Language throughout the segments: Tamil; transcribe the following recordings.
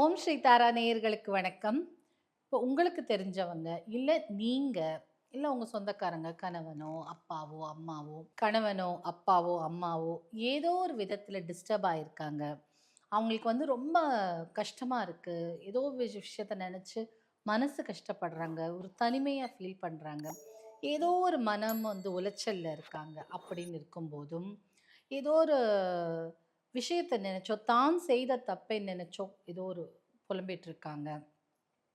ஓம் ஸ்ரீ தாரா நேயர்களுக்கு வணக்கம். இப்போ உங்களுக்கு தெரிஞ்சவங்க இல்லை நீங்கள் இல்லை உங்கள் சொந்தக்காரங்க கணவனோ அப்பாவோ அம்மாவோ கணவனோ அப்பாவோ அம்மாவோ ஏதோ ஒரு விதத்தில் டிஸ்டர்ப் ஆகியிருக்காங்க அவங்களுக்கு வந்து ரொம்ப கஷ்டமாக இருக்குது ஏதோ ஒரு விஷயத்த நினச்சி மனசு கஷ்டப்படுறாங்க. ஒரு தனிமையாக ஃபீல் பண்ணுறாங்க ஏதோ ஒரு மனம் வந்து உளைச்சலில் இருக்காங்க. அப்படின்னு இருக்கும்போதும் ஏதோ ஒரு விஷயத்தை நினைச்சோ தான் செய்த தப்பை நினைச்சோ ஏதோ ஒரு புலம்பிட்டு இருக்காங்க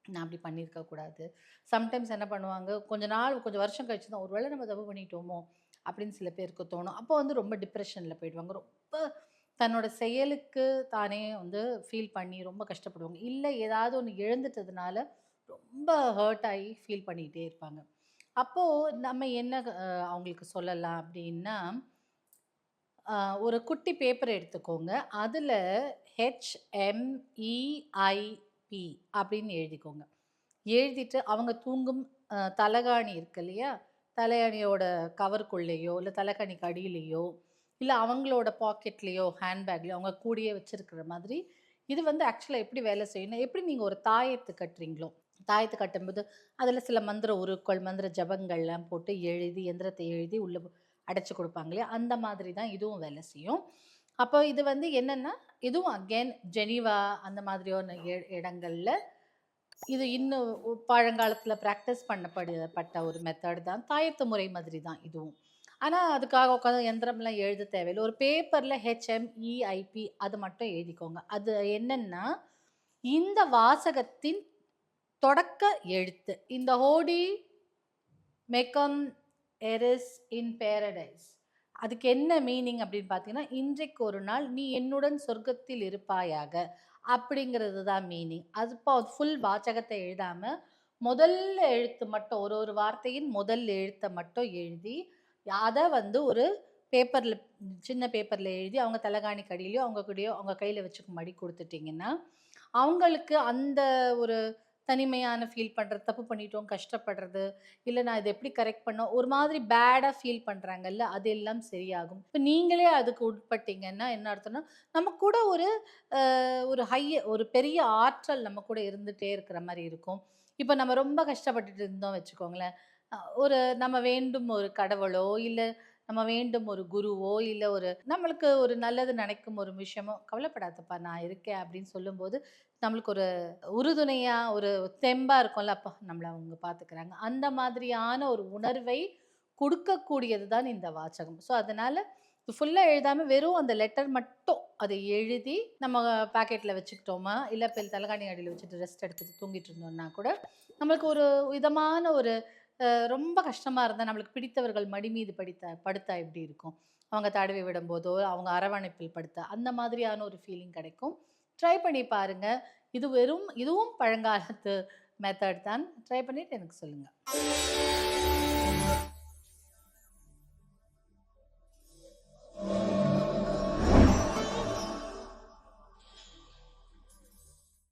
நான் அப்படி பண்ணியிருக்க கூடாது. சம்டைம்ஸ் என்ன பண்ணுவாங்க? கொஞ்ச நாள் கொஞ்சம் வருஷம் கழிச்சு தான் ஒருவேளை நம்ம தப்பு பண்ணிட்டோமோ அப்படின்னு சில பேருக்கு தோணும். அப்போ வந்து ரொம்ப டிப்ரெஷனில் போயிடுவாங்க. ரொம்ப தன்னோட செயலுக்கு தானே வந்து ஃபீல் பண்ணி ரொம்ப கஷ்டப்படுவாங்க. இல்லை ஏதாவது ஒன்று இழந்துட்டதுனால ரொம்ப ஹர்ட் ஆகி ஃபீல் பண்ணிகிட்டே இருப்பாங்க. அப்போது நம்ம என்ன அவங்களுக்கு சொல்லலாம் அப்படின்னா ஒரு குட்டி பேப்பர் எடுத்துக்கோங்க. அதில் ஹெச்எம்இஐபி அப்படின்னு எழுதிக்கோங்க. எழுதிட்டு அவங்க தூங்கும் ஆஹ் தலகாணி இருக்கு இல்லையா? தலையணியோட கவருக்குள்ளேயோ இல்லை தலைகாணிக்கு அடியிலையோ இல்லை அவங்களோட பாக்கெட்லேயோ ஹேண்ட்பேக்லேயோ அவங்க கூடயே வச்சிருக்கிற மாதிரி இது வந்து ஆக்சுவலாக எப்படி வேலை செய்யணும் எப்படி நீங்கள் ஒரு தாயத்து கட்டுறீங்களோ தாயத்து கட்டும்போது அதில் சில மந்திர உருக்கள் மந்திர ஜபங்கள்லாம் போட்டு எழுதி எந்திரத்தை எழுதி உள்ளே அடைச்சி கொடுப்பாங்க இல்லையா? அந்த மாதிரி தான் இதுவும் வேலை செய்யும். அப்போ இது வந்து என்னென்னா இதுவும் அகெயின் ஜெனீவா அந்த மாதிரியான இடங்களில் இது இன்னும் பழங்காலத்தில் ப்ராக்டிஸ் பண்ணப்படப்பட்ட ஒரு மெத்தட் தான். தாயத்து முறை மாதிரி தான் இதுவும். ஆனால் அதுக்காக உட்காந்து எந்திரம்லாம் எழுத தேவையில்லை. ஒரு பேப்பரில் ஹெச்எம்இஐபி அது மட்டும் எழுதிக்கோங்க. அது என்னென்னா இந்த வாசகத்தின் தொடக்க எழுத்து இந்த ஹோடி மெக்கம் எரிஸ் இன் பேரடைஸ் அதுக்கு என்ன மீனிங் அப்படின்னு பார்த்தீங்கன்னா இன்றைக்கு ஒரு நாள் நீ என்னுடன் சொர்க்கத்தில் இருப்பாயாக அப்படிங்கிறது தான் மீனிங் அது இப்போ ஃபுல் வாச்சகத்தை எழுதாமல் முதல்ல எழுத்து மட்டும் ஒரு ஒரு வார்த்தையின் முதல் எழுத்தை மட்டும் எழுதி அதை வந்து ஒரு பேப்பரில் சின்ன பேப்பரில் எழுதி அவங்க தலைகாணி கடியிலையோ அவங்க கூடயோ அவங்க கையில் வச்சுக்கும்படி கொடுத்துட்டிங்கன்னா அவங்களுக்கு அந்த ஒரு தனிமையான ஃபீல் பண்ணுறது தப்பு பண்ணிட்டோம் கஷ்டப்படுறது இல்லை நான் இதை எப்படி கரெக்ட் பண்ணோம் ஒரு மாதிரி பேடாக ஃபீல் பண்ணுறாங்கல்ல அது எல்லாம் சரியாகும். இப்போ நீங்களே அதுக்கு உட்பட்டீங்கன்னா என்ன அர்த்தம்னா நம்ம கூட ஒரு ஒரு ஹைய ஒரு பெரிய ஆற்றல் நம்ம கூட இருந்துகிட்டே இருக்கிற மாதிரி இருக்கும். இப்போ நம்ம ரொம்ப கஷ்டப்பட்டுட்டு இருந்தோம் வச்சுக்கோங்களேன். ஒரு நம்ம வேண்டும் ஒரு கடவுளோ இல்லை நம்ம வேண்டும் ஒரு குருவோ இல்லை ஒரு நம்மளுக்கு ஒரு நல்லது நினைக்கும் ஒரு விஷயமோ கவலைப்படாதப்பா நான் இருக்கேன் அப்படின்னு சொல்லும்போது நம்மளுக்கு ஒரு உறுதுணையாக ஒரு தெம்பாக இருக்கும்ல அப்பா நம்மளை அவங்க பார்த்துக்கிறாங்க அந்த மாதிரியான ஒரு உணர்வை கொடுக்கக்கூடியது தான் இந்த வாசகம். ஸோ அதனால் இது ஃபுல்லாக எழுதாமல் வெறும் அந்த லெட்டர் மட்டும் அதை எழுதி நம்ம பாக்கெட்டில் வச்சுக்கிட்டோமா இல்லை இப்போ தலைகாணி அடியில் வச்சுட்டு ரெஸ்ட் எடுத்துட்டு தூங்கிட்டு இருந்தோம்னா கூட நம்மளுக்கு ஒரு விதமான ஒரு ரொம்ப கஷ்டமாக இருந்தால் நம்மளுக்கு பிடித்தவர்கள் மடி மீது படித்த படுத்தா எப்படி இருக்கும்? அவங்க தடவி விடும்போதோ அவங்க அரவணைப்பில் படுத்தா அந்த மாதிரியான ஒரு ஃபீலிங் கிடைக்கும். ட்ரை பண்ணி பாருங்க. இது வெறும் இதுவும் பழங்காலத்து மெத்தட் தான். ட்ரை பண்ணிவிட்டு எனக்கு சொல்லுங்கள்